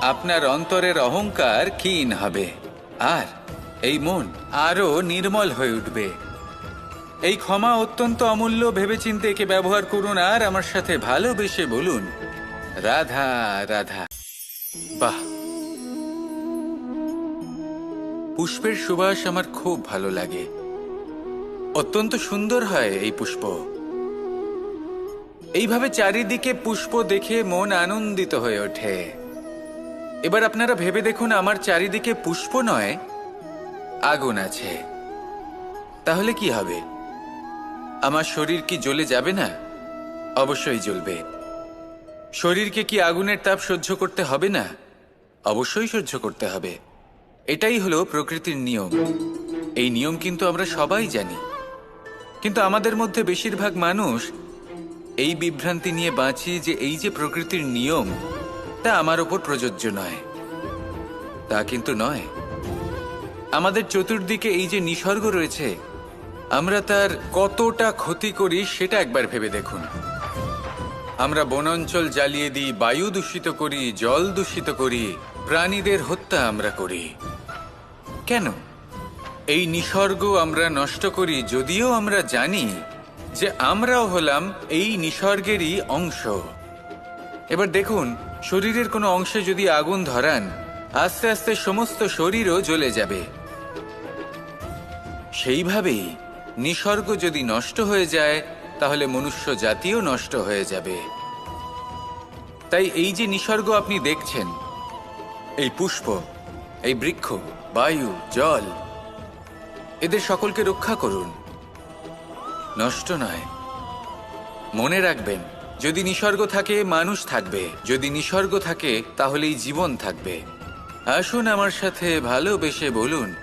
আপনার অন্তরের অহংকার ক্ষীণ হবে। আর এই মন আরও নির্মল হয়ে উঠবে। এই ক্ষমা অত্যন্ত অমূল্য, ভেবেচিন্তে একে ব্যবহার করুন আর আমার সাথে ভালোবেসে বলুন, রাধা রাধা। বাহ! পুষ্পের সুবাস আমার খুব ভালো লাগে। অত্যন্ত সুন্দর হয় এই পুষ্প। এইভাবে চারিদিকে পুষ্প দেখে মন আনন্দিত হয়ে ওঠে। এবার আপনারা ভেবে দেখুন, আমার চারিদিকে পুষ্প নয়, আগুন আছে। তাহলে কি হবে? আমার শরীর কি জ্বলে যাবে না? অবশ্যই জ্বলবে। শরীরকে কি আগুনের তাপ সহ্য করতে হবে না? অবশ্যই সহ্য করতে হবে। এটাই হলো প্রকৃতির নিয়ম। এই নিয়ম কিন্তু আমরা সবাই জানি। কিন্তু আমাদের মধ্যে বেশিরভাগ মানুষ এই বিভ্রান্তি নিয়ে বাঁচি যে এই যে প্রকৃতির নিয়ম তা আমার ওপর প্রযোজ্য নয়। তা কিন্তু নয়। আমাদের চতুর্দিকে এই যে নিসর্গ রয়েছে, আমরা তার কতটা ক্ষতি করি সেটা একবার ভেবে দেখুন। আমরা বনাঞ্চল জ্বালিয়ে দিই, বায়ু দূষিত করি, জল দূষিত করি, প্রাণীদের হত্যা আমরা করি। কেন? এই নিসর্গ আমরা নষ্ট করি যদিও আমরা জানি যে আমরাও হলাম এই নিসর্গেরই অংশ। এবার দেখুন শরীরের কোনো অংশে যদি আগুন ধরান, আস্তে আস্তে সমস্ত শরীরও জ্বলে যাবে। সেইভাবেই নিসর্গ যদি নষ্ট হয়ে যায়, তাহলে মনুষ্য জাতিও নষ্ট হয়ে যাবে। তাই এই যে নিসর্গ আপনি দেখছেন, এই পুষ্প, এই বৃক্ষ, বায়ু, জল, এদের সকলকে রক্ষা করুন। নষ্ট নয়, মনে রাখবেন। যদি নিসর্গ থাকে, মানুষ থাকবে। যদি নিসর্গ থাকে, তাহলেই জীবন থাকবে। আসুন আমার সাথে ভালোবেসে বলুন,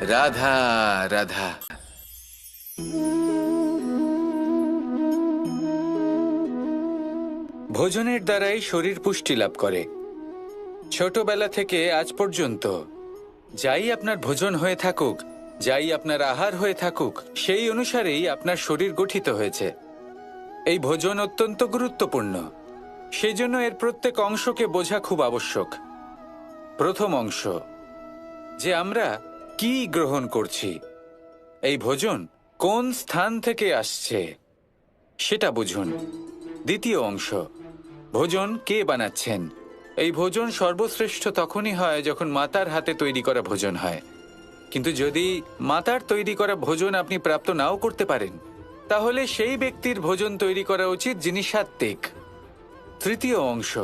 রাধা রাধা। ভোজনের দ্বারাই শরীর পুষ্টি লাভ করে। ছোটবেলা থেকে আজ পর্যন্ত, যাই আপনার ভোজন হয়ে থাকুক, যাই আপনার আহার হয়ে থাকুক, সেই অনুসারেই আপনার শরীর গঠিত হয়েছে। এই ভোজন অত্যন্ত গুরুত্বপূর্ণ। সেই জন্য এর প্রত্যেক অংশকে বোঝা খুব আবশ্যক। প্রথম অংশ, যে আমরা কি গ্রহণ করছি? এই ভোজন কোন স্থান থেকে আসছে? সেটা বুঝুন। দ্বিতীয় অংশ, ভোজন কে বানাচ্ছেন? এই ভোজন সর্বশ্রেষ্ঠ তখনই হয় যখন মাতার হাতে তৈরি করা ভোজন হয়। কিন্তু যদি মাতার তৈরি করা ভোজন আপনি প্রাপ্ত নাও করতে পারেন তাহলে সেই ব্যক্তির ভোজন তৈরি করা উচিত যিনি সাত্ত্বিক। তৃতীয় অংশ,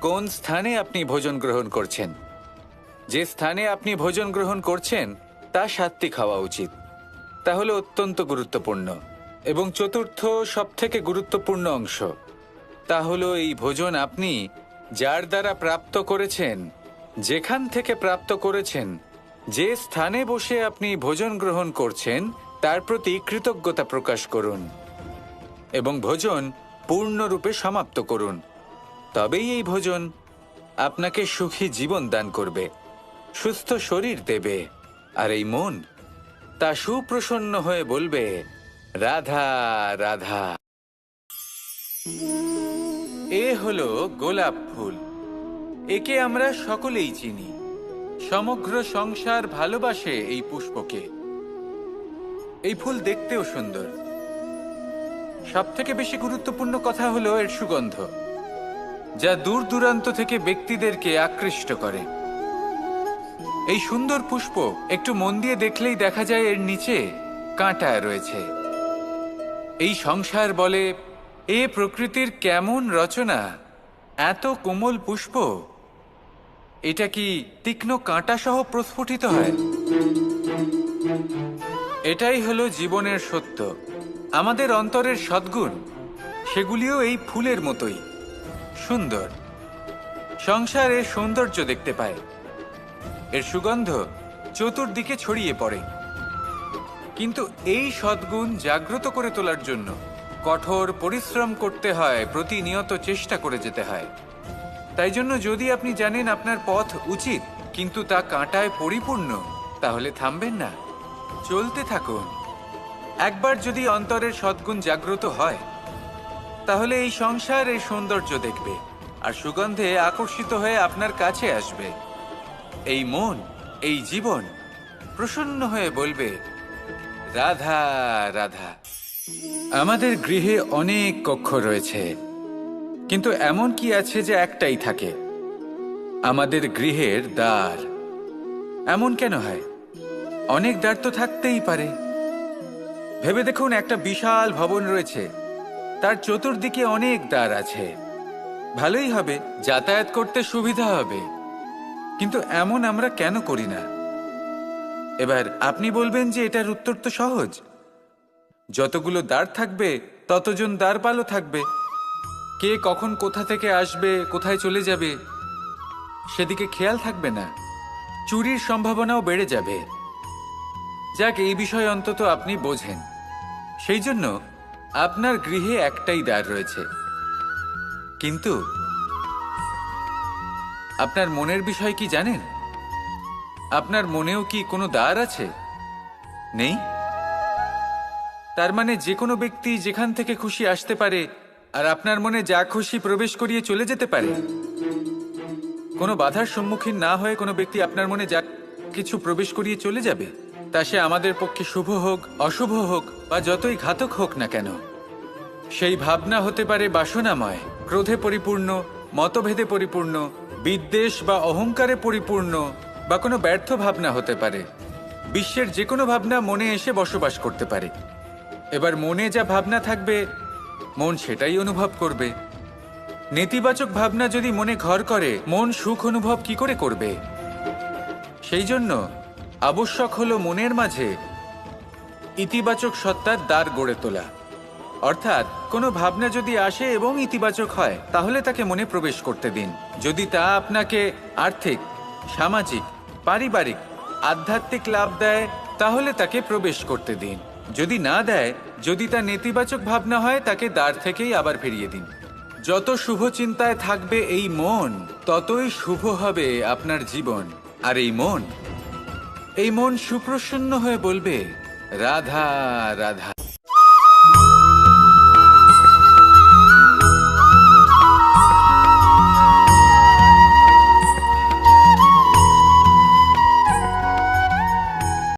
কোন স্থানে আপনি ভোজন গ্রহণ করছেন? যে স্থানে আপনি ভোজন গ্রহণ করছেন, তা সাত্ত্বিক হওয়া উচিত। তাহলে অত্যন্ত গুরুত্বপূর্ণ। এবং চতুর্থ, সবথেকে গুরুত্বপূর্ণ অংশ, তা হলো এই ভোজন আপনি যার দ্বারা প্রাপ্ত করেছেন, যেখান থেকে প্রাপ্ত করেছেন, যে স্থানে বসে আপনি ভোজন গ্রহণ করছেন তার প্রতি কৃতজ্ঞতা প্রকাশ করুন এবং ভোজন পূর্ণরূপে সমাপ্ত করুন। তবেই এই ভোজন আপনাকে সুখী জীবন দান করবে, সুস্থ শরীর দেবে, আর এই মন তা সুপ্রসন্ন হয়ে বলবে, রাধা রাধা। এ হলো গোলাপ ফুল। একে আমরা সকলেই চিনি। সমগ্র সংসার ভালোবাসে এই পুষ্পকে। এই ফুল দেখতেও সুন্দর। সব থেকে বেশি গুরুত্বপূর্ণ কথা হলো এর সুগন্ধ, যা দূর দূরান্ত থেকে ব্যক্তিদেরকে আকৃষ্ট করে। এই সুন্দর পুষ্প একটু মন দিয়ে দেখলেই দেখা যায় এর নিচে কাঁটা রয়েছে। এই সংসার বলে, এ প্রকৃতির কেমন রচনা, এত কোমল পুষ্প। এটা কি তীক্ষ্ণ কাঁটা সহ প্রস্ফুটিত হয়? এটাই হলো জীবনের সত্য। আমাদের অন্তরের সদ্গুণ, সেগুলিও এই ফুলের মতোই, সুন্দর। সংসার এর সৌন্দর্য দেখতে পায়। এর সুগন্ধ চতুর্দিকে ছড়িয়ে পড়ে। কিন্তু এই সদ্গুণ জাগ্রত করে তোলার জন্য কঠোর পরিশ্রম করতে হয়, প্রতিনিয়ত চেষ্টা করে যেতে হয়। তাই জন্য যদি আপনি জানেন আপনার পথ উচিত, কিন্তু তা কাঁটায় পরিপূর্ণ, তাহলে থামবেন না। চলতে থাকুন। একবার যদি অন্তরের সদ্গুণ জাগ্রত হয়, তাহলে এই সংসার এই সৌন্দর্য দেখবে আর সুগন্ধে আকর্ষিত হয়ে আপনার কাছে আসবে। এই মন, এই জীবন প্রসন্ন হয়ে বলবে, রাধা রাধা, আমাদের গৃহে অনেক কক্ষ রয়েছে, কিন্তু এমন কি আছে যে একটাই থাকে? আমাদের গৃহের দ্বার এমন কেন হয়? অনেক দ্বার তো থাকতেই পারে। ভেবে দেখুন, একটা বিশাল ভবন রয়েছে। তার চতুর্দিকে অনেক দ্বার আছে। ভালোই হবে, যাতায়াত করতে সুবিধা হবে। কিন্তু এমন আমরা কেন করি না? এবার আপনি বলবেন যে এটার উত্তর তো সহজ। যতগুলো দ্বার থাকবে, ততজন দ্বারপালও থাকবে। কে কখন কোথা থেকে আসবে, কোথায় চলে যাবে, সেদিকে খেয়াল থাকবে না। চুরির সম্ভাবনাও বেড়ে যাবে। যাক, এই বিষয়ে অন্তত আপনি বোঝেন। সেই জন্য আপনার গৃহে একটাই দ্বার রয়েছে। কিন্তু আপনার মনের বিষয় কি জানেন? আপনার মনেও কি কোনো দ্বার আছে? নেই? তার মানে যে কোনো ব্যক্তি যেখান থেকে খুশি আসতে পারে আর আপনার মনে যা খুশি প্রবেশ করিয়ে চলে যেতে পারে। কোনো বাধার সম্মুখীন না হয়ে কোনো ব্যক্তি আপনার মনে যা কিছু প্রবেশ করিয়ে চলে যাবে? তা সে আমাদের পক্ষে শুভ হোক, অশুভ হোক, বা যতই ঘাতক হোক না কেন। সেই ভাবনা হতে পারে বাসনাময়, ক্রোধে পরিপূর্ণ, মতভেদে পরিপূর্ণ, বিদ্বেষ বা অহংকারে পরিপূর্ণ, বা কোনো ব্যর্থ ভাবনা হতে পারে। বিশ্বের যে কোনো ভাবনা মনে এসে বসবাস করতে পারে। এবার মনে যা ভাবনা থাকবে, মন সেটাই অনুভব করবে। নেতিবাচক ভাবনা যদি মনে ঘর করে, মন সুখ অনুভব কি করে করবে? সেই জন্য আবশ্যক হলো মনের মাঝে ইতিবাচক সত্তার দ্বার গড়ে তোলা। অর্থাৎ, কোনো ভাবনা যদি আসে এবং ইতিবাচক হয়, তাহলে তাকে মনে প্রবেশ করতে দিন। যদি তা আপনাকে আর্থিক, সামাজিক, পারিবারিক, আধ্যাত্মিক লাভ দেয়, তাহলে তাকে প্রবেশ করতে দিন। যদি না দেয়, যদি তা নেতিবাচক ভাবনা হয়, তাকে দ্বার থেকেই আবার ফিরিয়ে দিন। যত শুভ চিন্তায় থাকবে এই মন, ততই শুভ হবে আপনার জীবন। আর এই মন এই মন সুপ্রসন্ন হয়ে বলবে রাধা রাধা।